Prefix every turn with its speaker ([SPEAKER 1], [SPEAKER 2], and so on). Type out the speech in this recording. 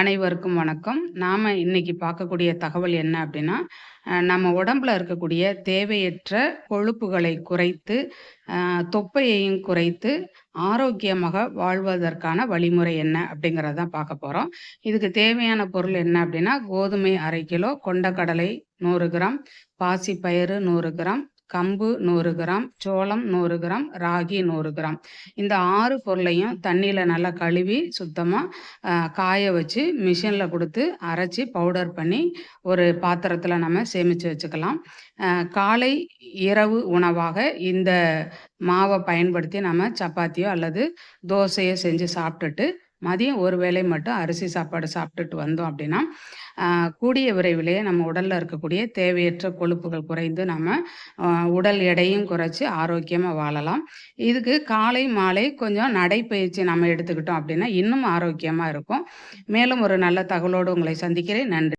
[SPEAKER 1] அனைவருக்கும் வணக்கம். நாம இன்னைக்கு பார்க்கக்கூடிய தகவல் என்ன அப்படின்னா, நம்ம உடம்புல இருக்கக்கூடிய தேவையற்ற கொழுப்புகளை குறைத்து, தொப்பையையும் குறைத்து, ஆரோக்கியமாக வாழ்வதற்கான வழிமுறை என்ன அப்படிங்கிறத தான் பார்க்க போறோம். இதுக்கு தேவையான பொருள் என்ன அப்படின்னா, கோதுமை அரை கிலோ, கொண்டக்கடலை நூறு கிராம், பாசிப்பயிறு நூறு கிராம், கம்பு 100 கிராம், சோளம் 100 கிராம், ராகி 100 கிராம். இந்த 6 பொருளையும் தண்ணீல நல்லா கழுவி சுத்தமா அ காய வச்சு மிஷின்ல குடுத்து அரைச்சு பவுடர் பண்ணி ஒரு பாத்திரத்தில நம்ம சேமிச்சு வச்சுக்கலாம். காலை, இரவு உணவாக இந்த மாவ பயன்படுத்தி நம்ம சப்பாத்தியோ அல்லது தோசையோ செஞ்சு சாப்பிட்டுட்டு, மதியம் ஒரு வேளை மட்டும் அரிசி சாப்பாடு சாப்பிட்டுட்டு வந்தோம் அப்படின்னா, கூடிய விரைவிலேயே நம்ம உடலில் இருக்கக்கூடிய தேவையற்ற கொழுப்புகள் குறைந்து நம்ம உடல் எடையும் குறைச்சி ஆரோக்கியமாக வாழலாம். இதுக்கு காலை, மாலை கொஞ்சம் நடைப்பயிற்சி நம்ம எடுத்துக்கிட்டோம் அப்படின்னா, இன்னும் ஆரோக்கியமாக இருக்கும். மேலும் ஒரு நல்ல தகவலோடு உங்களை சந்திக்கிறேன். நன்றி.